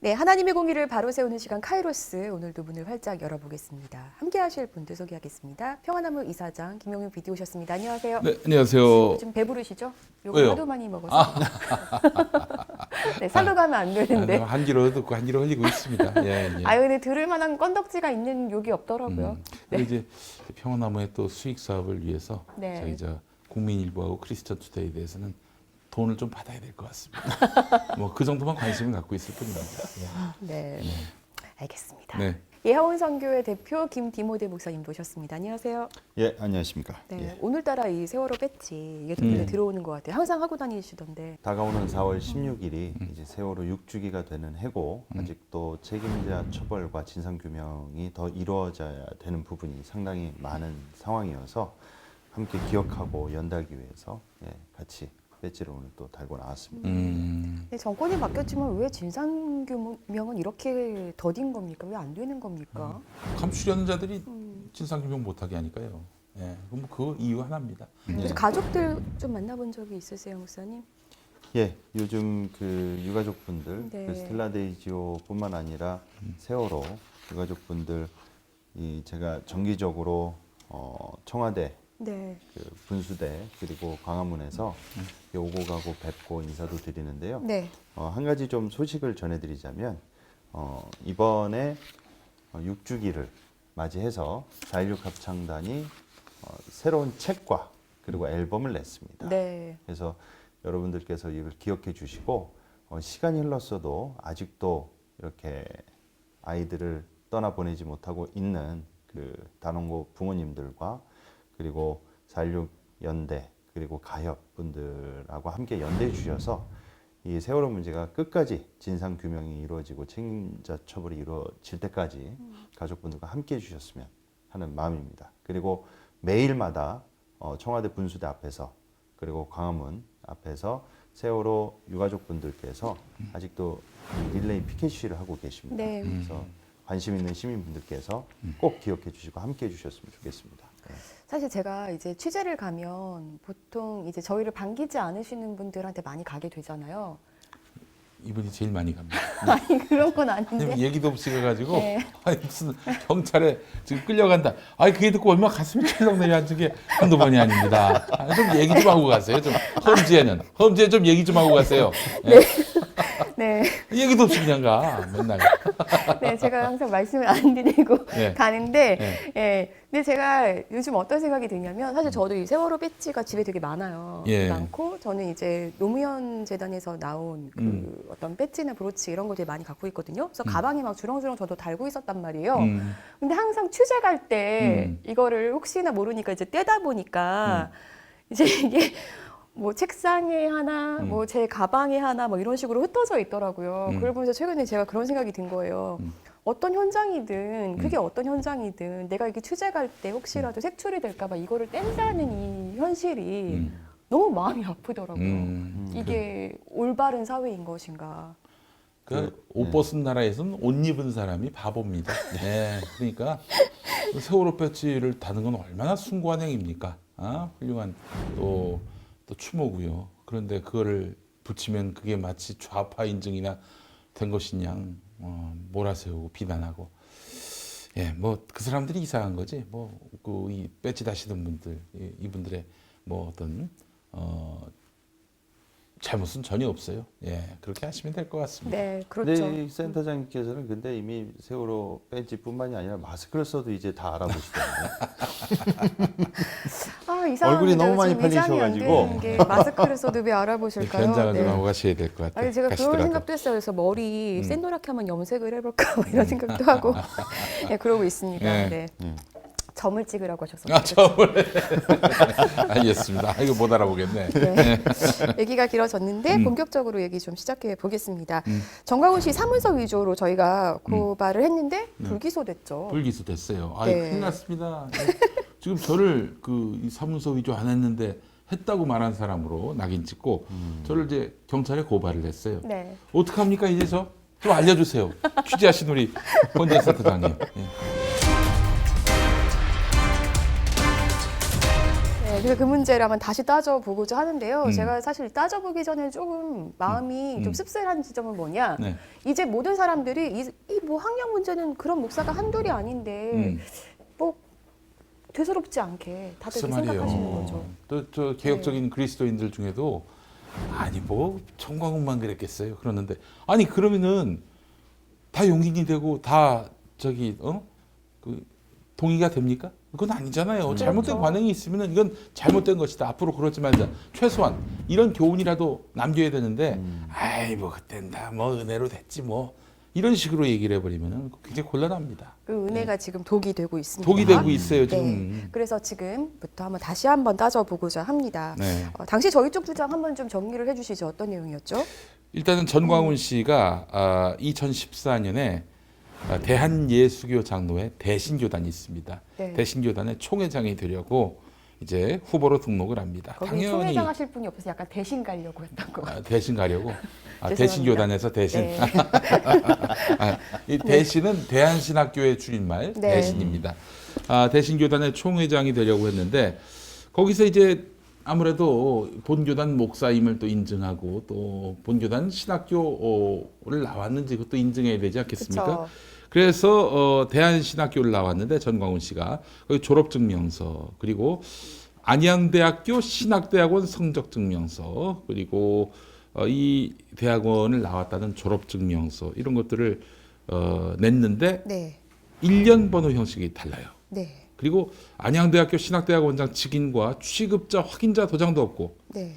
네, 하나님의 공의를 바로 세우는 시간 카이로스 오늘도 문을 활짝 열어보겠습니다. 함께하실 분들 소개하겠습니다. 평화나무 이사장 김용윤 PD 오셨습니다. 안녕하세요. 네, 안녕하세요. 요즘 배부르시죠? 요거 왜요? 하도 많이 먹어서. 네, 살로 가면 안 되는데. 아, 한 귀로 듣고 한 귀로 흘리고 있습니다. 예, 예. 아유, 근데 들을 만한 건덕지가 있는 욕이 없더라고요. 음, 그리고 이제 평화나무의 또 수익 사업을 위해서 네. 저희 저 국민일보하고 크리스천 투데이에 대해서는 돈을 좀 받아야 될 것 같습니다. 뭐 그 정도만 관심을 갖고 있을 뿐입니다. 네, 알겠습니다. 네. 예하원 선교회 대표 김디모데 목사님 모셨습니다. 안녕하세요. 예, 안녕하십니까. 네, 예. 오늘따라 이 세월호 배지 이게 눈에 음. 들어오는 것 같아요. 항상 하고 다니시던데. 다가오는 4월 16일이 이제 세월호 6주기가 되는 해고 음. 아직도 책임자 처벌과 진상 규명이 더 이루어져야 되는 부분이 상당히 많은 상황이어서 함께 기억하고 연달기 위해서 예, 같이 배지를 오늘 또 달고 나왔습니다. 음, 근데 정권이 바뀌었지만 왜 진상규명은 이렇게 더딘 겁니까? 왜 안 되는 겁니까? 감추려는 자들이 음. 진상규명 못하게 하니까요. 예, 그럼 그 이유 하나입니다. 그래서 가족들 좀 만나본 적이 있으세요, 목사님? 예, 요즘 그 유가족분들, 네. 그 스텔라데이지오뿐만 아니라 세월호 유가족분들 이 제가 정기적으로 어, 청와대 네. 그 분수대 그리고 광화문에서 오고 가고 뵙고 인사도 드리는데요. 네. 어, 한 가지 좀 소식을 전해드리자면 어, 이번에 어, 6주기를 맞이해서 4.16 합창단이 어, 새로운 책과 그리고 앨범을 냈습니다. 네. 그래서 여러분들께서 이걸 기억해 주시고 어, 시간이 흘렀어도 아직도 이렇게 아이들을 떠나 보내지 못하고 있는 그 단원고 부모님들과 그리고 4.16 연대 그리고 가협 분들하고 함께 연대해 주셔서 이 세월호 문제가 끝까지 진상 규명이 이루어지고 책임자 처벌이 이루어질 때까지 가족분들과 함께 해 주셨으면 하는 마음입니다. 그리고 매일마다 어, 청와대 분수대 앞에서 그리고 광화문 앞에서 세월호 유가족분들께서 아직도 이 릴레이 피켓 시위를 하고 계십니다. 네. 그래서 관심 있는 시민분들께서 꼭 기억해 주시고 함께 해 주셨으면 좋겠습니다. 네. 사실 제가 이제 취재를 가면 보통 이제 저희를 반기지 않으시는 분들한테 많이 가게 되잖아요. 이분이 제일 많이 갑니다. 아니 그런 건 아닌데. 얘기도 없이 가가지고 네. 아니 무슨 경찰에 지금 끌려간다. 아니 그게 듣고 얼마나 가슴이 철렁 내려앉은 게 한두 번이 아닙니다. 아, 좀 얘기 좀 하고 가세요. 좀 험지에는 험지에 좀 얘기 좀 하고 가세요. 예? 네. 얘기도 없이 그냥 가 맨날. 네, 제가 항상 말씀을 안 드리고 네. 가는데, 네. 예. 근데 제가 요즘 어떤 생각이 드냐면, 사실 저도 이 세월호 배지가 집에 되게 많아요. 예. 많고, 저는 이제 노무현 재단에서 나온 그 음. 어떤 배지나 브로치 이런 걸 되게 많이 갖고 있거든요. 그래서 가방에 막 주렁주렁 저도 달고 있었단 말이에요. 음, 근데 항상 취재 갈 때 음. 이거를 혹시나 모르니까 이제 떼다 보니까 이제 이게 뭐 책상에 하나, 음. 뭐제 가방에 하나, 뭐 이런 식으로 흩어져 있더라고요. 음. 그걸 보면서 최근에 제가 그런 생각이 든 거예요. 음. 어떤 현장이든 그게 어떤 현장이든 내가 이렇게 취재 갈때 음. 혹시라도 색출이 될까봐 이거를 뗀다는 이 현실이 음, 너무 마음이 아프더라고요. 음. 이게 올바른 사회인 것인가. 그 옷 벗은 나라에서는 옷 입은 사람이 바보입니다. 네, 그러니까 그 세월호 배지를 다는 건 얼마나 숭고한 행위입니까? 아, 훌륭한 또, 또 추모고요. 그런데 그거를 붙이면 그게 마치 좌파 인증이나 된 것이냐 어, 몰아세우고 비난하고 예, 뭐 그 사람들이 이상한 거지. 뭐 그 이 배지 다시던 분들 이- 이분들의 뭐 어떤 어 잘못은 전혀 없어요. 예, 그렇게 하시면 될 것 같습니다. 네, 그렇죠. 근데 이 센터장님께서는 근데 이미 세월호 배지뿐만이 아니라 마스크를 써도 이제 다 알아보시더라고요. 아, 이상합니다. 얼굴이 너무 많이 요즘 위장이 안 팔리셔가지고. 되는 게 마스크를 써도 왜 알아보실까요? 견장을 네. 좀 하고 가셔야 될 것 같아요. 아니 제가 그런 가시더라도. 생각도 했어요. 그래서 머리 음. 샌노랗게 한번 염색을 해볼까 뭐 이런 생각도 하고 네, 그러고 있습니다. 네. 네. 음. 점을 찍으라고 하셔서 아, 처음에 알겠습니다. 아, 이거 못 알아보겠네. 네. 얘기가 길어졌는데 음. 본격적으로 얘기 좀 시작해 보겠습니다. 음. 정광훈 씨 사문서 위조로 저희가 고발을 했는데 불기소됐죠. 불기소 됐어요. 아, 네. 큰일 났습니다. 네. 지금 저를 그 이 사문서 위조 안 했는데 했다고 말한 사람으로 낙인 찍고 저를 이제 경찰에 고발을 했어요. 네. 어떻게 합니까 이제 저? 좀 알려주세요. 취재하신 우리 권재 센터장님. 예. 그래서 그 문제를 한번 다시 따져보고자 하는데요. 음. 제가 사실 따져보기 전에 조금 마음이 음. 좀 씁쓸한 지점은 뭐냐. 네. 이제 모든 사람들이 이뭐 학력 문제는 그런 목사가 한둘이 아닌데 음. 뭐 대수롭지 않게 다들 그렇게 생각하시는. 거죠. 또 저 개혁적인 그리스도인들 중에도 아니 뭐 청광훈만 그랬겠어요. 그러는데 아니 그러면은 다 용인이 되고 다 저기 어그 동의가 됩니까? 그건 아니잖아요. 잘못된 그렇죠. 관행이 있으면은 이건 잘못된 것이다. 앞으로 그러지 말자. 최소한 이런 교훈이라도 남겨야 되는데 음. 아이 뭐 그땐 다 뭐 은혜로 됐지 뭐 이런 식으로 얘기를 해버리면은 굉장히 곤란합니다. 그 은혜가 지금 독이 되고 있습니다. 독이 되고 있어요 네. 지금. 그래서 지금부터 한번 다시 한번 따져보고자 합니다. 네. 어, 당시 저희 쪽 주장 한번 좀 정리를 해주시죠. 어떤 내용이었죠? 일단은 전광훈 씨가 아, 2014년에 아, 대한예수교 장로회 대신교단이 있습니다. 네. 대신교단의 총회장이 되려고 이제 후보로 등록을 합니다. 당연히 총회장 하실 분이 없어서 약간 대신 가려고 했던 거. 아, 대신 가려고 아, 죄송합니다. 대신 교단에서 대신 네. 아, 이 대신은 대한신학교의 줄임말 네. 대신입니다. 아, 대신 교단의 총회장이 되려고 했는데 거기서 이제 아무래도 본교단 목사임을 또 인증하고 또 본교단 신학교를 나왔는지 그것도 인증해야 되지 않겠습니까? 그쵸. 그래서 어, 대한신학교를 나왔는데 전광훈 씨가 거기 졸업증명서 그리고 안양대학교 신학대학원 성적증명서 그리고 어, 이 대학원을 나왔다는 졸업증명서 이런 것들을 어, 냈는데 네, 1년 번호 형식이 달라요. 네, 그리고 안양대학교 신학대학 원장 직인과 취급자 확인자 도장도 없고 네.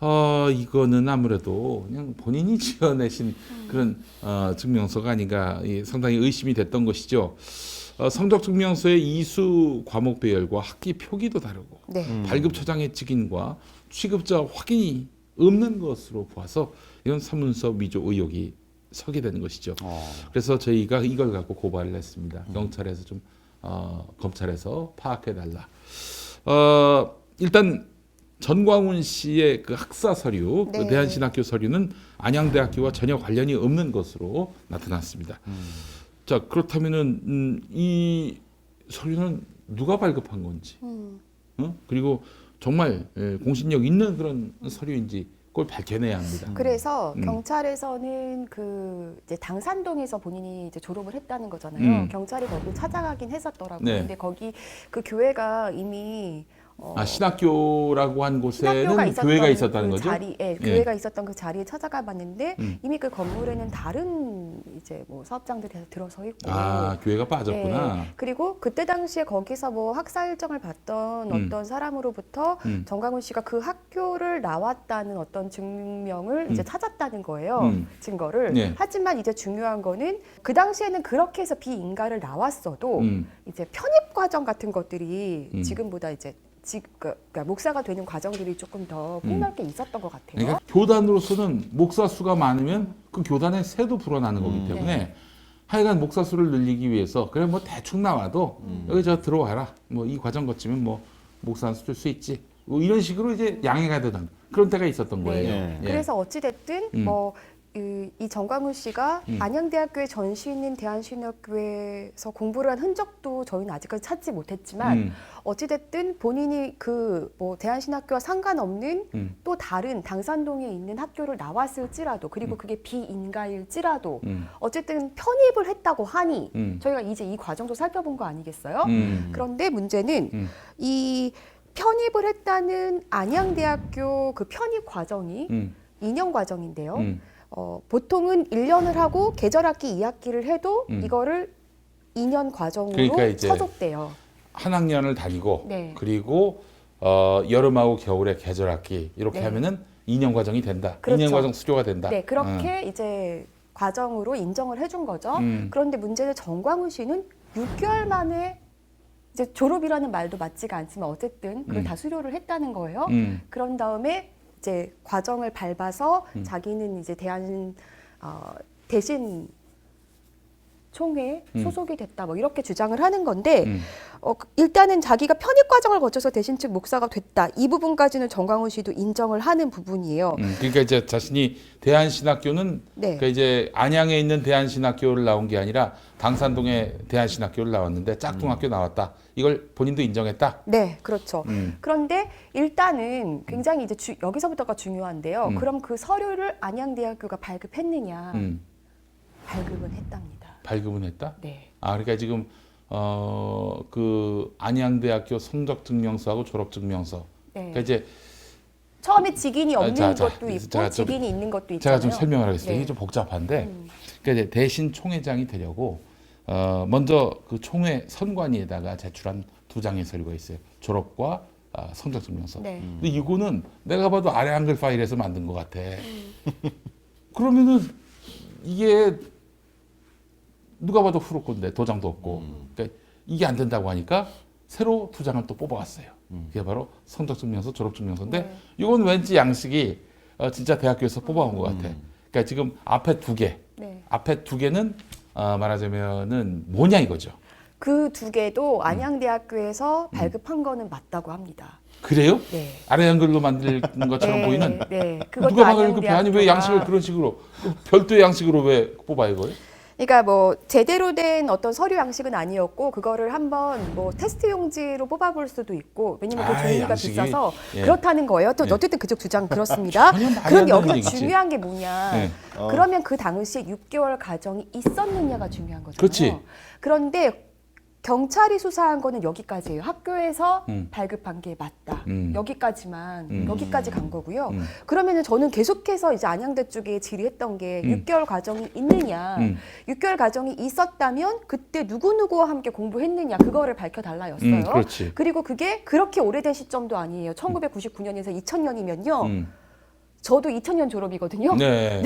어, 이거는 아무래도 그냥 본인이 지어내신 그런 어, 증명서가 아닌가 이 상당히 의심이 됐던 것이죠. 어, 성적 증명서의 이수 과목 배열과 학기 표기도 다르고 네. 음. 발급처장의 직인과 취급자 확인이 없는 것으로 보아서 이건 사문서 위조 의혹이 서게 되는 것이죠. 어. 그래서 저희가 이걸 갖고 고발을 했습니다. 경찰에서 좀 어, 검찰에서 파악해 달라. 어, 일단 전광훈 씨의 그 학사 서류, 네. 그 대한신학교 서류는 안양대학교와 전혀 관련이 없는 것으로 나타났습니다. 자 그렇다면은 음, 이 서류는 누가 발급한 건지, 음, 어? 그리고 정말 예, 공신력 있는 그런 서류인지 그걸 밝혀내야 합니다. 그래서 음. 경찰에서는 그 이제 당산동에서 본인이 이제 졸업을 했다는 거잖아요. 음. 경찰이 거기 찾아가긴 했었더라고요. 네. 근데 거기 그 교회가 이미 어, 아 신학교라고 한 곳에는 신학교가 있었던 교회가 있었다는 그 거죠? 자리, 예, 예. 교회가 있었던 그 자리에 찾아가 봤는데 음. 이미 그 건물에는 다른 이제 뭐 사업장들이 다 들어서 있고. 아 교회가 빠졌구나. 예, 그리고 그때 당시에 거기서 뭐 학사 일정을 봤던 음. 어떤 사람으로부터 음. 정광훈 씨가 그 학교를 나왔다는 어떤 증명을 이제 음. 찾았다는 거예요. 음. 증거를. 네. 하지만 이제 중요한 거는 그 당시에는 그렇게 해서 비인가를 나왔어도 음. 이제 편입 과정 같은 것들이 음. 지금보다 이제 지, 그, 그러니까 목사가 되는 과정들이 조금 더 폭넓게 있었던 것 같아요. 그러니까 교단으로서는 목사 수가 많으면 그 교단의 새도 불어나는 거기 음. 때문에 네. 하여간 목사 수를 늘리기 위해서 그래 뭐 대충 나와도 음. 여기 저 들어와라 뭐 이 과정 거치면 뭐 목사 한수 줄 수 있지 뭐 이런 식으로 이제 양해가 되던 그런 때가 있었던 네. 거예요. 예. 예. 그래서 어찌 됐든 음. 뭐. 이, 이 정광훈 씨가 음. 안양대학교의 전시인 대한신학교에서 공부를 한 흔적도 저희는 아직까지 찾지 못했지만 음, 어찌됐든 본인이 그 뭐 대한신학교와 상관없는 음, 또 다른 당산동에 있는 학교를 나왔을지라도 그리고 그게 비인가일지라도 음, 어쨌든 편입을 했다고 하니 음, 저희가 이제 이 과정도 살펴본 거 아니겠어요? 음, 그런데 문제는 음. 이 편입을 했다는 안양대학교 그 편입 과정이 음, 2년 과정인데요. 음, 어, 보통은 1년을 하고 계절학기 2학기를 해도 음. 이거를 2년 과정으로 그러니까 이제 쳐줬대요. 한 학년을 다니고 네. 그리고 어, 여름하고 겨울에 계절학기 이렇게 네. 하면은 2년 과정이 된다. 그렇죠. 2년 과정 수료가 된다. 네, 그렇게 이제 과정으로 인정을 해준 거죠. 음. 그런데 문제는 정광훈 씨는 6개월 만에 이제 졸업이라는 말도 맞지가 않지만 어쨌든 그걸 음. 다 수료를 했다는 거예요. 음, 그런 다음에 이제 과정을 밟아서 음. 자기는 이제 대한 어, 대신 총회 음. 소속이 됐다 뭐 이렇게 주장을 하는 건데 음. 어, 그- 일단은 자기가 편입 과정을 거쳐서 대신 측 목사가 됐다 이 부분까지는 정광훈 씨도 인정을 하는 부분이에요. 음, 그러니까 이제 자신이 대한신학교는 네. 그러니까 이제 안양에 있는 대한신학교를 나온 게 아니라 당산동에 대한신학교를 나왔는데 짝퉁학교 나왔다. 이걸 본인도 인정했다. 네, 그렇죠. 음. 그런데 일단은 굉장히 이제 주- 여기서부터가 중요한데요. 음. 그럼 그 서류를 안양대학교가 발급했느냐? 음, 발급은 했답니다. 발급은 했다. 네. 아, 그러니까 지금 어, 그 안양대학교 성적 증명서하고 졸업 증명서. 네. 그러니까 이제 처음에 직인이 없는 자, 자, 것도 있고 제가 좀- 직인이 있는 것도 있잖아요. 제가 좀 설명을 하겠습니다. 네. 이게 좀 복잡한데, 음. 그러니까 이제 대신 총회장이 되려고 어, 먼저 그 총회 선관위에다가 제출한 두 장의 서류가 있어요. 졸업과 아, 성적 증명서. 네. 근데 이거는 내가 봐도 아래 한글 파일에서 만든 것 같아. 음. 그러면은 이게 누가 봐도 후로 건데 도장도 없고, 그러니까 이게 안 된다고 하니까 새로 두 장을 또 뽑아왔어요. 그게 바로 성적 증명서, 졸업 증명서인데 네. 이건 왠지 양식이 어, 진짜 대학교에서 뽑아온 것 같아. 그러니까 지금 앞에 두 개, 네. 앞에 두 개는 어, 말하자면은 뭐냐 이거죠. 그 두 개도 음. 안양대학교에서 발급한 거는 맞다고 합니다. 그래요? 네. 아래 한글로 만든 것처럼 네, 보이는 네. 누가 방을 급해 아니 왜 양식을 그런 식으로 그 별도의 양식으로 왜 뽑아 이거예요? 그러니까 뭐 제대로 된 어떤 서류 양식은 아니었고 그거를 한번 뭐 테스트 용지로 뽑아볼 수도 있고 왜냐면 그 아이, 종이가 양식이. 비싸서 예. 그렇다는 거예요. 또 예. 어쨌든 그쪽 주장 그렇습니다. 전혀 말이 안 그럼 되는 여기서 얘기지. 중요한 게 뭐냐? 네. 어. 그러면 그 당시에 6개월 과정이 있었느냐가 중요한 거잖아요. 그렇지. 그런데 경찰이 수사한 거는 여기까지예요. 학교에서 음. 발급한 게 맞다. 음. 여기까지만 음. 여기까지 간 거고요. 음. 그러면은 저는 계속해서 이제 안양대 쪽에 질의했던 게 음. 6개월 과정이 있느냐, 음. 6개월 과정이 있었다면 그때 누구 누구와 함께 공부했느냐 그거를 밝혀달라였어요. 음, 그렇지. 그리고 그게 그렇게 오래된 시점도 아니에요. 1999년에서 2000년이면요. 음. 저도 2000년 졸업이거든요. 네.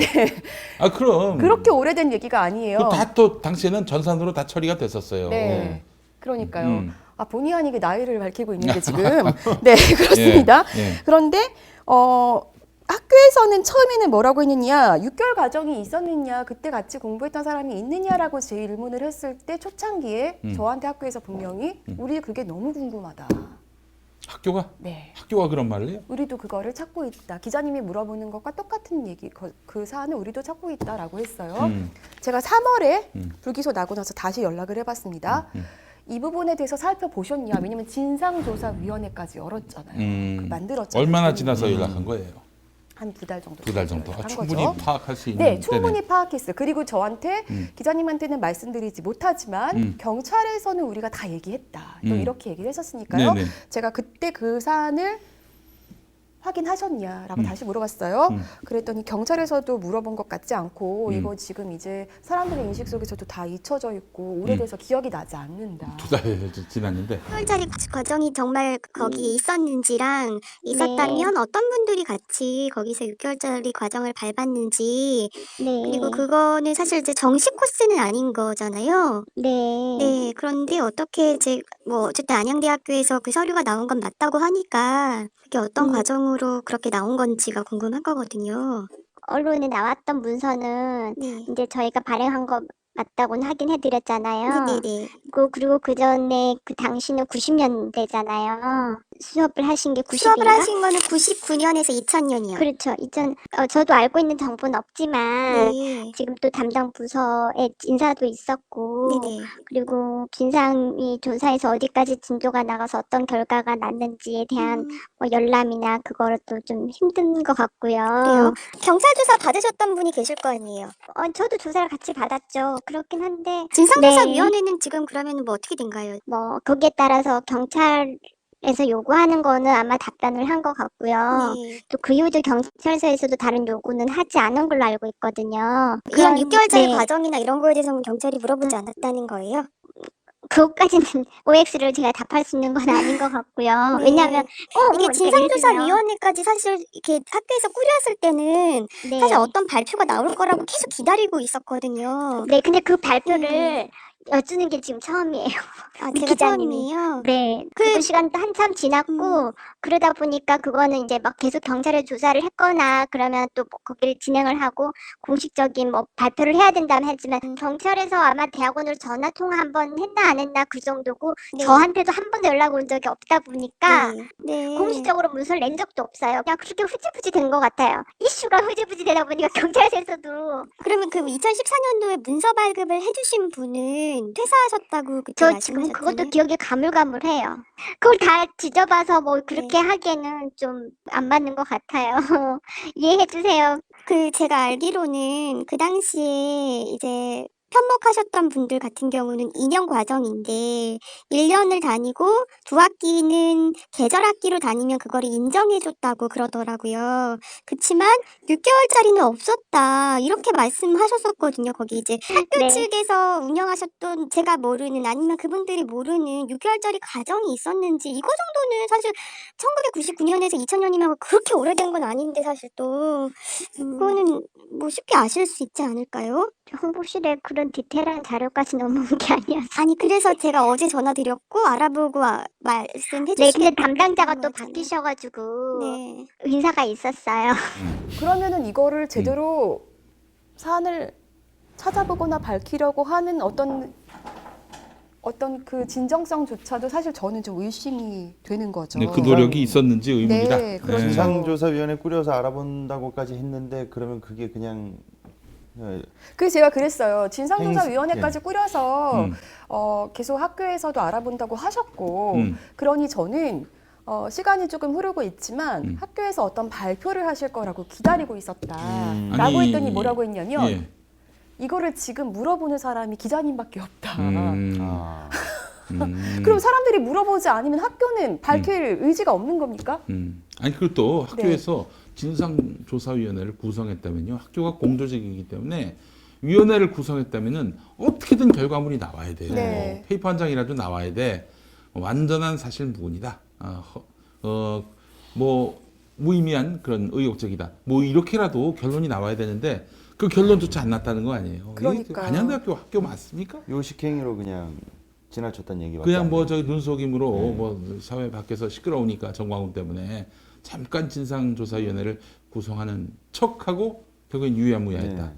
아 그럼 그렇게 오래된 얘기가 아니에요. 다 또 당시에는 전산으로 다 처리가 됐었어요. 네. 그러니까요. 음. 아 본의 아니게 나이를 밝히고 있는데 지금 네 그렇습니다. 예, 예. 그런데 어 학교에서는 처음에는 뭐라고 했느냐 6개월 과정이 있었느냐 그때 같이 공부했던 사람이 있느냐라고 제 질문을 했을 때 초창기에 음. 저한테 학교에서 분명히 우리 그게 너무 궁금하다. 학교가 네. 학교가 그런 말을 해요? 우리도 그거를 찾고 있다. 기자님이 물어보는 것과 똑같은 얘기, 그, 그 사안을 우리도 찾고 있다라고 했어요. 음. 제가 3월에 음. 불기소 나고 나서 다시 연락을 해봤습니다. 음. 이 부분에 대해서 살펴보셨냐? 왜냐면 진상조사위원회까지 열었잖아요. 음. 그 만들었잖아요. 얼마나 지나서 연락한 거예요? 한 두 달 정도. 두 달 정도. 아, 한 충분히 거죠. 파악할 수 있는 네, 충분히 때네. 파악했어요. 그리고 저한테 음. 기자님한테는 말씀드리지 못하지만 음. 경찰에서는 우리가 다 얘기했다. 또 음. 이렇게 얘기를 했었으니까요. 네네. 제가 그때 그 사안을 확인하셨냐라고 음. 다시 물어봤어요. 음. 그랬더니 경찰에서도 물어본 것 같지 않고 음. 이거 지금 이제 사람들의 인식 속에서도 다 잊혀져 있고 오래돼서 기억이 나지 않는다. 두 달 지났는데 6개월짜리 과정이 정말 거기 있었는지랑 있었다면 어떤 분들이 같이 거기서 6개월짜리 과정을 밟았는지 네. 그리고 그거는 사실 이제 정식 코스는 아닌 거잖아요. 네. 네, 그런데 어떻게 이제 뭐 어쨌든 안양대학교에서 그 서류가 나온 건 맞다고 하니까 그게 어떤 음. 과정으로 그렇게 나온 건지가 궁금한 거거든요. 언론에 나왔던 문서는 네. 이제 저희가 발행한 거 맞다고는 하긴 해드렸잖아요. 네네네. 그, 그리고 그 전에 그 당시는 90년대잖아요. 수업을 하신 게 90인가? 수업을 하신 거는 99년에서 2000년이요. 그렇죠. 이전 어, 저도 알고 있는 정보는 없지만 네. 지금 또 담당 부서에 인사도 있었고 네네. 그리고 진상이 조사해서 어디까지 진도가 나가서 어떤 결과가 났는지에 대한 음. 뭐 열람이나 그거를 또 좀 힘든 것 같고요. 그래요? 경찰 조사 받으셨던 분이 계실 거 아니에요? 어, 저도 조사를 같이 받았죠. 그렇긴 한데 진상조사위원회는 지금 그러면 뭐 어떻게 된가요? 뭐 거기에 따라서 경찰 에서 요구하는 거는 아마 답변을 한 것 같고요. 네. 또 그 이후도 경찰서에서도 다른 요구는 하지 않은 걸로 알고 있거든요. 그런- 6개월짜리 네, 과정이나 이런 거에 대해서는 경찰이 물어보지 않았다는 거예요? 그것까지는 OX를 제가 답할 수 있는 건 아닌 것 같고요. 네. 왜냐하면 꼭 이게 뭐 진상조사위원회까지 사실 이렇게 학교에서 꾸렸을 때는 네. 사실 어떤 발표가 나올 거라고 계속 기다리고 있었거든요. 네, 근데 그 발표를 여쭈는 게 지금 처음이에요. 아, 이 제가 기자님이. 처음이에요. 네. 그 시간도 한참 지났고 그러다 보니까 그거는 이제 막 계속 경찰에 조사를 했거나 그러면 또 뭐 거기를 진행을 하고 공식적인 뭐 발표를 해야 된다면 했지만 경찰에서 아마 대학원으로 전화 통화 한 번 했나 안 했나 그 정도고 네. 저한테도 한 번도 연락 온 적이 없다 보니까 네. 네. 공식적으로 문서를 낸 적도 없어요. 그냥 그렇게 흐지부지 된 것 같아요. 이슈가 흐지부지 되다 보니까 경찰에서도 그러면 그 2014년도에 문서 발급을 해주신 분은 퇴사하셨다고 그때 저 지금 말씀하셨잖아요. 그것도 기억이 가물가물해요. 그걸 다 뒤져봐서 뭐 그렇게 하기에는 좀 안 맞는 것 같아요. 이해해 주세요. 그 제가 알기로는 그 당시에 이제 편목하셨던 분들 같은 경우는 2년 과정인데 1년을 다니고 두 학기는 계절 학기로 다니면 그거를 인정해줬다고 그러더라고요. 그치만 6개월짜리는 없었다 이렇게 말씀하셨었거든요. 거기 이제 학교 네. 측에서 운영하셨던 제가 모르는 아니면 그분들이 모르는 6개월짜리 과정이 있었는지 이거 정도는 사실 1999년에서 2000년이면 그렇게 오래된 건 아닌데 사실 또 그거는 뭐 쉽게 아실 수 있지 않을까요? 홍보실에 그런 디테일한 자료까지 넘어온 게 아니었어요. 아니 그래서 제가 어제 전화드렸고 알아보고 아- 말씀해 네, 주시겠다고 근데 담당자가 또 거잖아요. 바뀌셔가지고 네. 인사가 있었어요. 그러면은 음. 이거를 제대로 사안을 찾아보거나 밝히려고 하는 어떤 어떤 그 진정성조차도 사실 저는 좀 의심이 되는 거죠. 네, 그 노력이 있었는지 의문이다. 네, 그렇죠. 진상조사위원회 꾸려서 알아본다고까지 했는데 그러면 그게 그냥 어, 그래서 제가 그랬어요. 진상조사위원회까지 꾸려서 음. 어, 계속 학교에서도 알아본다고 하셨고 음. 그러니 저는 어, 시간이 조금 흐르고 있지만 음. 학교에서 어떤 발표를 하실 거라고 기다리고 있었다라고 음. 아니, 했더니 뭐라고 했냐면 예. 이거를 지금 물어보는 사람이 기자님밖에 없다. 음. 아, 음. 그럼 사람들이 물어보지 않으면 학교는 밝힐 의지가 없는 겁니까? 음. 아니 그리고 또 네. 학교에서 진상조사위원회를 구성했다면요 학교가 공조직이기 때문에 위원회를 구성했다면은 어떻게든 결과물이 나와야 돼요 네. 페이퍼 한 장이라도 나와야 돼 완전한 사실 무근이다 어, 허- 어, 뭐 무의미한 그런 의혹적이다 뭐 이렇게라도 결론이 나와야 되는데 그 결론조차 안 났다는 거 아니에요 이게 그러니까요. 안양대학교 학교 맞습니까? 요 식행위로 그냥 지나쳤다는 얘기밖에 그냥 안 뭐. 저기 눈속임으로 네. 뭐 사회 밖에서 시끄러우니까 정광훈 때문에 잠깐 진상조사위원회를 구성하는 척하고 결국엔 유야무야했다. 네.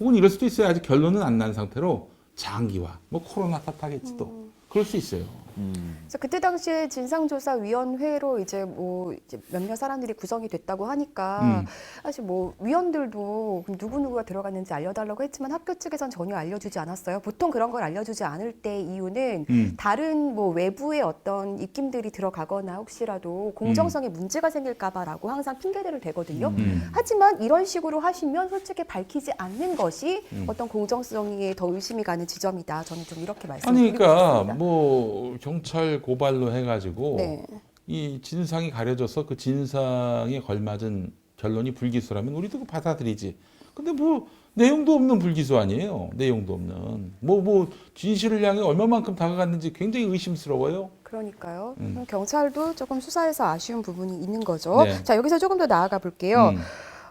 혹은 이럴 수도 있어요. 아직 결론은 안 난 상태로 장기화, 뭐 코로나 탓하겠지 또. 그럴 수 있어요. 음. 그래서 그때 당시에 진상조사위원회로 이제 뭐 이제 몇몇 사람들이 구성이 됐다고 하니까 음. 사실 뭐 위원들도 누구 누구가 들어갔는지 알려달라고 했지만 학교 측에선 전혀 알려주지 않았어요. 보통 그런 걸 알려주지 않을 때 이유는 음. 다른 뭐 외부의 어떤 입김들이 들어가거나 혹시라도 공정성에 문제가 생길까봐라고 항상 핑계대를 대거든요. 음. 하지만 이런 식으로 하시면 솔직히 밝히지 않는 것이 음. 어떤 공정성에 더 의심이 가는 지점이다. 저는 좀 이렇게 말씀드리고 그러니까 싶습니다. 뭐 경찰 고발로 해가지고 네. 이 진상이 가려져서 그 진상에 걸맞은 결론이 불기소라면 우리도 그 받아들이지. 근데 뭐 내용도 없는 불기소 아니에요. 내용도 없는. 뭐 뭐 진실을 향해 얼마만큼 다가갔는지 굉장히 의심스러워요. 그러니까요. 음. 경찰도 조금 수사에서 아쉬운 부분이 있는 거죠. 네. 자 여기서 조금 더 나아가 볼게요. 음.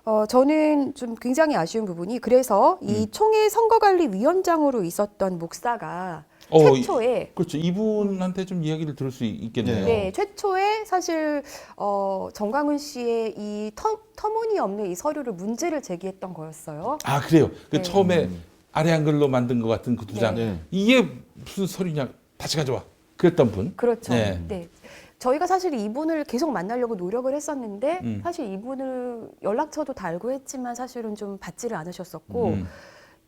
어, 저는 좀 굉장히 아쉬운 부분이 그래서 이 음. 총회 선거관리위원장으로 있었던 목사가 어, 이- 최초에 그렇죠. 이분한테 좀 이야기를 들을 수 있겠네요. 네, 최초에 사실 어, 정광훈 씨의 이 터, 터무니없는 이 서류를 문제를 제기했던 거였어요. 아 그래요. 그 네. 처음에 아래 한글로 만든 것 같은 그 두 장. 네. 이게 무슨 서류냐? 다시 가져와. 그랬던 분. 그렇죠. 네. 네. 저희가 사실 이분을 계속 만나려고 노력을 했었는데 음. 사실 이분을 연락처도 달고 했지만 사실은 좀 받지를 않으셨었고 음.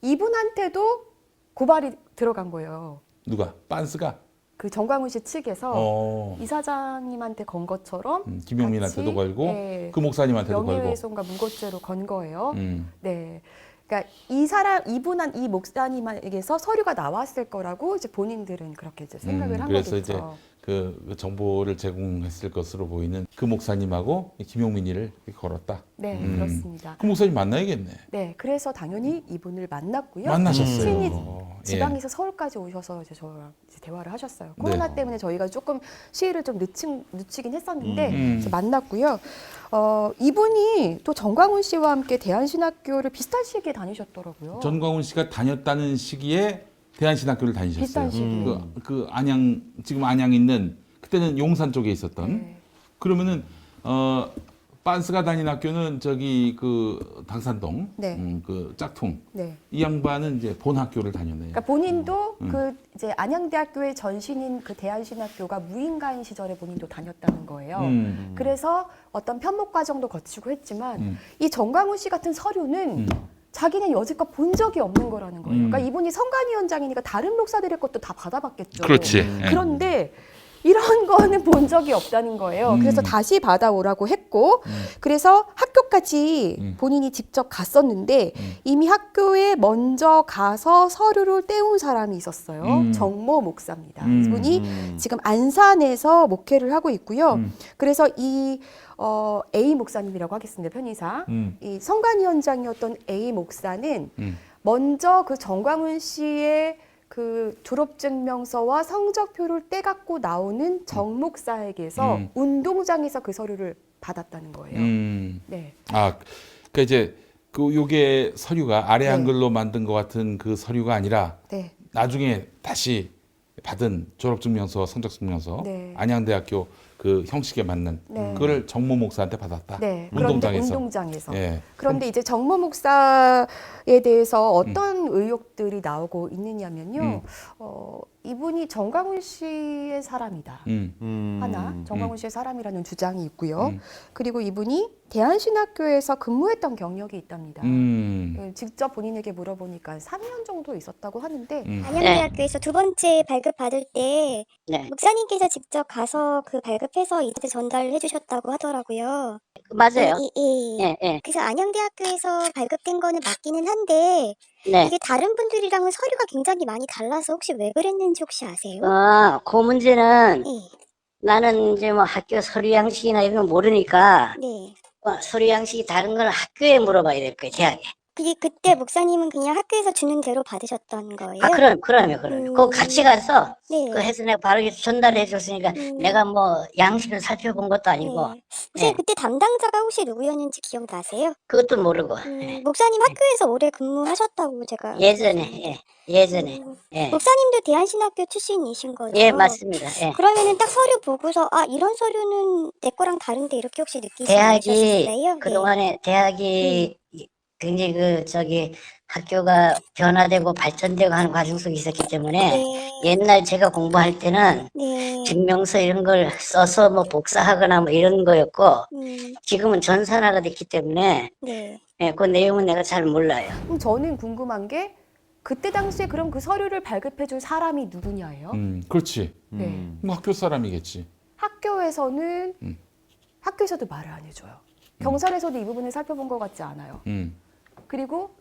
이분한테도 고발이 들어간 거예요. 누가? 빤스가. 그 정광훈 씨 측에서 어. 이사장님한테 건 것처럼 음, 김용민한테도 같이, 걸고 네, 그 목사님한테도 걸고. 명예훼손과 무고죄로 건 거예요. 음. 네. 그러니까 이 사람 이분한 이 목사님에게서 서류가 나왔을 거라고 이제 본인들은 그렇게 이제 생각을 음, 한 그래서 거겠죠. 이제 그, 그 정보를 제공했을 것으로 보이는 그 목사님하고 이 김용민이를 걸었다. 네, 음. 그렇습니다. 그 목사님 만나야겠네. 네, 그래서 당연히 이분을 만났고요. 만나셨어요. 친히 어, 예. 지방에서 서울까지 오셔서 이제 저랑 이제 대화를 하셨어요. 코로나 네. 때문에 저희가 조금 시일을 좀 늦춘, 늦추긴 했었는데 음. 이제 만났고요. 어, 이분이 또 정광훈 씨와 함께 대한신학교를 비슷한 시기에 다니셨더라고요. 전광훈 씨가 다녔다는 시기에 대한신학교를 다니셨어요. 비슷한 시기에. 그, 그 안양 지금 안양 있는 그때는 용산 쪽에 있었던 네. 그러면은 어 빤스가 다닌 학교는 저기 그 당산동 네. 음, 그 짝퉁 네. 이 양반은 이제 본 학교를 다녔네요. 그러니까 본인도 음. 그 이제 안양대학교의 전신인 그 대한신학교가 무인가인 시절에 본인도 다녔다는 거예요. 음. 그래서 어떤 편목 과정도 거치고 했지만 음. 이 정광훈 씨 같은 서류는 음. 자기는 여지껏 본 적이 없는 거라는 거예요. 음. 그러니까 이분이 성관위원장이니까 다른 목사들의 것도 다 받아봤겠죠. 그렇지. 음. 예. 그런데 이런 거는 본 적이 없다는 거예요. 음. 그래서 다시 받아오라고 했고, 음. 그래서 학교까지 음. 본인이 직접 갔었는데, 음. 이미 학교에 먼저 가서 서류를 떼운 사람이 있었어요. 음. 정모 목사입니다. 음. 이분이 음. 지금 안산에서 목회를 하고 있고요. 음. 그래서 이 어, A 목사님이라고 하겠습니다. 편의상. 음. 이 성관위원장이었던 A 목사는 음. 먼저 그 정광훈 씨의 그 졸업증명서와 성적표를 떼갖고 나오는 정 목사에게서 음. 운동장에서 그 서류를 받았다는 거예요. 음. 네. 아, 그러니까 이제 그 요게 서류가 아래 네. 한글로 만든 것 같은 그 서류가 아니라 네. 나중에 다시 받은 졸업증명서, 성적증명서, 네. 안양대학교 그 형식에 맞는 네. 그걸 정모 목사한테 받았다. 네. 그런데 운동장에서. 운동장에서. 예. 그런데 이제 정모 목사에 대해서 어떤 의혹들이 나오고 있느냐면요. 음. 어, 이분이 정광훈 씨의 사람이다. 음. 음. 하나 정광훈 씨의 사람이라는 주장이 있고요. 음. 그리고 이분이 대한신학교에서 근무했던 경력이 있답니다. 음. 예, 직접 본인에게 물어보니까 3년 정도 있었다고 하는데 음. 안양대학교에서 두 번째 발급 받을 때 네. 목사님께서 직접 가서 그 발급해서 이제 전달을 해주셨다고 하더라고요. 맞아요. 예, 예. 예, 예. 그래서 안양대학교에서 발급된 거는 맞기는 한데 네. 이게 다른 분들이랑은 서류가 굉장히 많이 달라서 혹시 왜 그랬는지 혹시 아세요? 아, 그 문제는 예, 나는 이제 뭐 학교 서류 양식이나 이런 거 모르니까 네. 뭐 서류 양식이 다른 건 학교에 물어봐야 될 거예요, 대학에. 그게 그때 목사님은 그냥 학교에서 주는 대로 받으셨던 거예요? 아, 그럼, 그럼요, 그럼요. 그거 음. 같이 가서 네. 그 해서 내가 바로 전달해 줬으니까 음. 내가 뭐 양식을 살펴본 것도 아니고 네. 혹시 네. 그때 담당자가 혹시 누구였는지 기억나세요? 그것도 모르고 음, 예. 목사님 학교에서 오래 근무하셨다고 제가 예전에, 예, 예전에, 음, 예. 목사님도 대한신학교 출신이신 거죠? 예, 맞습니다. 예. 그러면은 딱 서류 보고서 아 이런 서류는 내 거랑 다른데 이렇게 혹시 느끼지 대학이 않으셨어요? 그동안에 대학이 굉장히 그 저기 학교가 변화되고 발전되고 하는 과정 속에 있었기 때문에 네. 옛날 제가 공부할 때는 네. 증명서 이런 걸 써서 뭐 복사하거나 뭐 이런 거였고 음, 지금은 전산화가 됐기 때문에 네. 예, 그 내용은 내가 잘 몰라요. 그럼 저는 궁금한 게 그때 당시에 그럼 그 서류를 발급해준 사람이 누구냐예요. 음. 그렇지. 네. 음. 뭐 학교 사람이겠지. 학교에서는 음. 학교에서도 말을 안 해줘요. 경찰에서도 이 부분을 살펴본 것 같지 않아요. 음. 그리고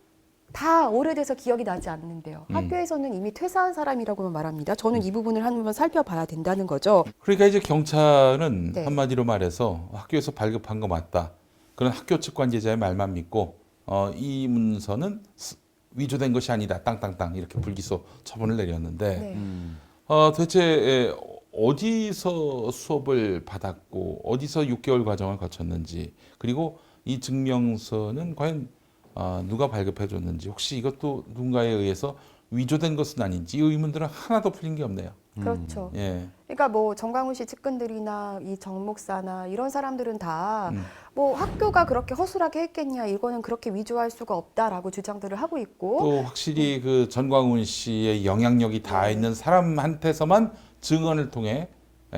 다 오래돼서 기억이 나지 않는데요. 음. 학교에서는 이미 퇴사한 사람이라고만 말합니다. 저는 이 부분을 한번 살펴봐야 된다는 거죠. 그러니까 이제 경찰은 네. 한마디로 말해서 학교에서 발급한 거 맞다. 그런 학교 측 관계자의 말만 믿고 어, 이 문서는 스- 위조된 것이 아니다. 땅땅땅 이렇게 불기소 처분을 내렸는데 네. 음. 어, 대체 에, 어디서 수업을 받았고 어디서 6개월 과정을 거쳤는지 그리고 이 증명서는 과연 어, 누가 발급해 줬는지 혹시 이것도 누군가에 의해서 위조된 것은 아닌지 이 의문들은 하나도 풀린 게 없네요. 그렇죠. 예. 그러니까 뭐 정광훈 씨 측근들이나 이 정목사나 이런 사람들은 다 음. 뭐 학교가 그렇게 허술하게 했겠냐 이거는 그렇게 위조할 수가 없다라고 주장들을 하고 있고 또 확실히 그 전광훈 씨의 영향력이 닿아 있는 사람한테서만 증언을 통해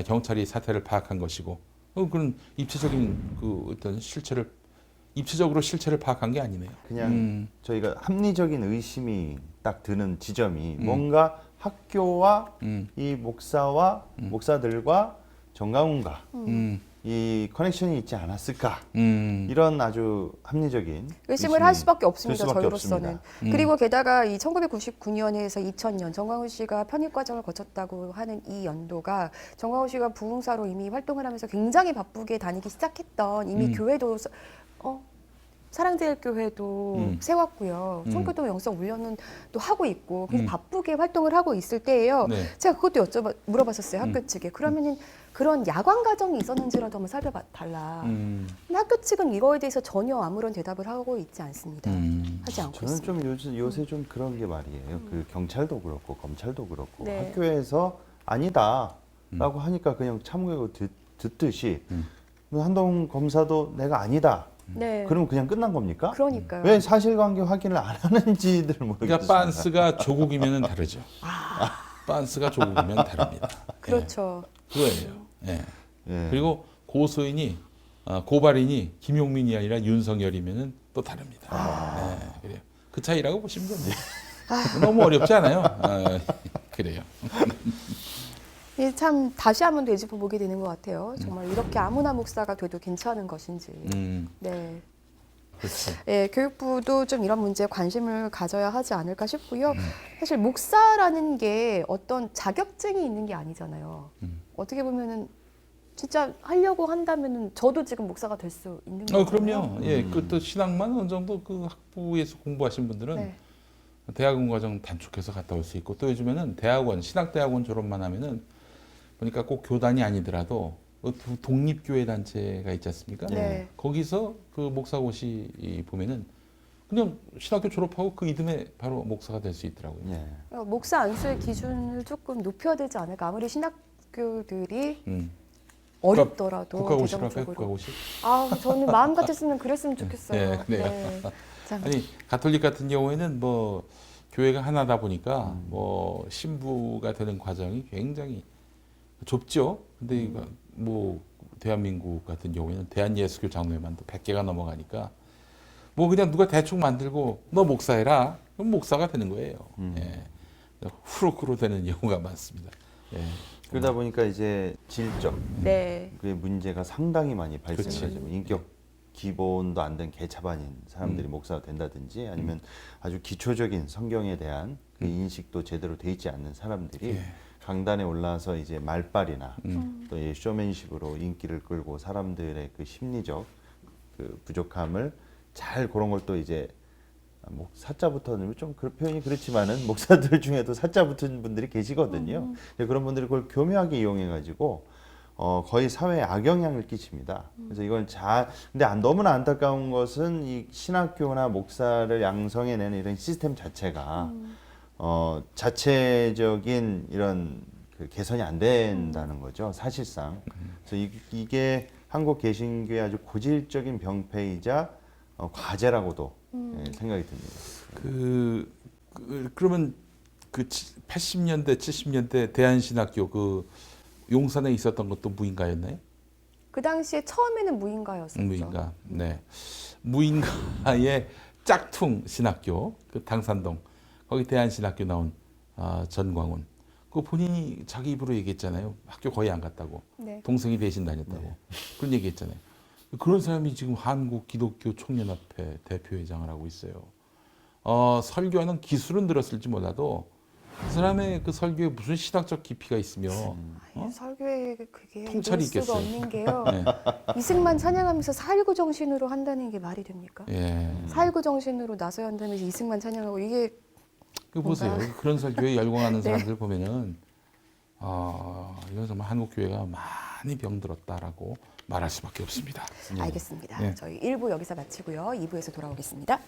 경찰이 사태를 파악한 것이고 어, 그런 입체적인 그 어떤 실체를 입체적으로 실체를 파악한 게 아니네요. 그냥 음. 저희가 합리적인 의심이 딱 드는 지점이 음. 뭔가 학교와 음. 이 목사와 목사들과 정강훈과 음. 이 커넥션이 있지 않았을까 음. 이런 아주 합리적인 의심을 할 수밖에 없습니다. 들 수밖에 저희로서는. 없습니다. 음. 그리고 게다가 이 1999년에서 2000년 정광훈 씨가 편입 과정을 거쳤다고 하는 이 연도가 정광훈 씨가 부흥사로 이미 활동을 하면서 굉장히 바쁘게 다니기 시작했던 이미 음. 교회도 서- 어 사랑제일교회도 음. 세웠고요. 음. 청교도 영성 훈련은 또 하고 있고 그래서 음. 바쁘게 활동을 하고 있을 때예요. 네. 제가 그것도 여쭤봐 물어봤었어요 학교 음. 측에 그러면은 그런 야광 과정이 있었는지라도 한번 살펴봐 달라. 음. 근데 신학교 측은 이거에 대해서 전혀 아무런 대답을 하고 있지 않습니다. 음. 하지 않고 저는 있습니다. 좀 요새, 요새 좀 그런 게 말이에요. 그 경찰도 그렇고 검찰도 그렇고 네. 학교에서 아니다라고 하니까 그냥 참고 듣, 듣듯이 음. 한동 검사도 내가 아니다. 네. 그러면 그냥 끝난 겁니까? 그러니까요. 왜 사실관계 확인을 안 하는지들 모르겠어요. 그러니까 빤스가 조국이면 다르죠. 빤스가 조국이면 다릅니다. 그렇죠. 그거예요. 예. 예. 그리고 고소인이 아, 고발인이 김용민이 아니라 윤석열이면은 또 다릅니다. 네, 그래요. 그 차이라고 보시면 됩니다. 너무 어렵지 않아요. 아, 그래요. 참 다시 한번 되짚어 보게 되는 것 같아요. 정말 이렇게 아무나 목사가 돼도 괜찮은 것인지. 음, 네. 그렇죠. 예, 교육부도 좀 이런 문제에 관심을 가져야 하지 않을까 싶고요. 사실 목사라는 게 어떤 자격증이 있는 게 아니잖아요. 음. 어떻게 보면은 진짜 하려고 한다면은 저도 지금 목사가 될 수 있는 어, 거거든요. 그럼요. 예, 그 또 신학만 어느 정도 그 학부에서 공부하신 분들은 네. 대학원 과정 단축해서 갔다 올 수 있고 또 요즘에는 대학원 신학 대학원 졸업만 하면은 보니까 꼭 교단이 아니더라도 그 도- 독립교회 단체가 있지 않습니까? 네. 거기서 그 목사고시 이 보면은 그냥 신학교 졸업하고 그 이듬해 바로 목사가 될 수 있더라고요. 예. 어, 목사 안수의 기준을 조금 높여야 되지 않을까. 아무리 신학교들이 음. 어렵더라도 국가고시랄까요? 대정적으로. 국가고시? 아, 저는 마음 같았으면 그랬으면 좋겠어요. 네. 네. 참. 아니 가톨릭 같은 경우에는 뭐 교회가 하나다 보니까 음. 뭐 신부가 되는 과정이 굉장히 좁죠. 근데 이거 음. 뭐 대한민국 같은 경우에는 대한예수교 장로회만도 100개가 넘어가니까 뭐 그냥 누가 대충 만들고 너 목사해라. 그럼 목사가 되는 거예요. 음. 예. 후루후루 되는 경우가 많습니다. 예. 그러다 보니까 이제 질적 네. 그의 문제가 상당히 많이 발생하죠. 인격 기본도 안 된 개차반인 사람들이 음. 목사가 된다든지 아니면 아주 기초적인 성경에 대한 그 인식도 제대로 돼 있지 않는 사람들이 음. 예. 강단에 올라서 이제 말빨이나 음. 또이 쇼맨십으로 인기를 끌고 사람들의 그 심리적 그 부족함을 잘 그런 걸 또 이제 목 사자부터는 좀 그 표현이 그렇지만은 목사들 중에도 사자 붙은 분들이 계시거든요. 근데 그런 분들이 그걸 교묘하게 이용해 가지고 어 거의 사회에 악영향을 끼칩니다. 그래서 이건 자 근데 안, 너무나 안타까운 것은 이 신학교나 목사를 양성해내는 이런 시스템 자체가 어 자체적인 이런 그 개선이 안 된다는 거죠 사실상. 그래서 이, 이게 한국 개신교의 아주 고질적인 병폐이자 어, 과제라고도 예, 생각이 듭니다. 그, 그 그러면 그 80년대 70년대 대한신학교 그 용산에 있었던 것도 무인가였나요? 그 당시에 처음에는 무인가였었죠. 무인가. 네. 무인가의 짝퉁 신학교 그 당산동 거기 대한신학교 나온 아, 전광훈 그 본인이 자기 입으로 얘기했잖아요. 학교 거의 안 갔다고. 네. 동생이 대신 다녔다고. 그런 얘기했잖아요. 그런 사람이 지금 한국 기독교 총연합회 대표회장을 하고 있어요. 어, 설교하는 기술은 늘었을지 몰라도 그 사람의 그 설교에 무슨 신학적 깊이가 있으며 아니, 설교에 그게 통찰이 있겠어요. 없는 게요. 네. 이승만 찬양하면서 4.19 정신으로 한다는 게 말이 됩니까? 예. 4.19 정신으로 나서야 한다면서 이승만 찬양하고 이게 그 보세요. 그런 설교에 열광하는 네. 사람들 보면은 아 이건 정말 한국 교회가 많이 병들었다라고 말할 수밖에 없습니다. 알겠습니다. 네. 저희 1부 여기서 마치고요. 2부에서 돌아오겠습니다.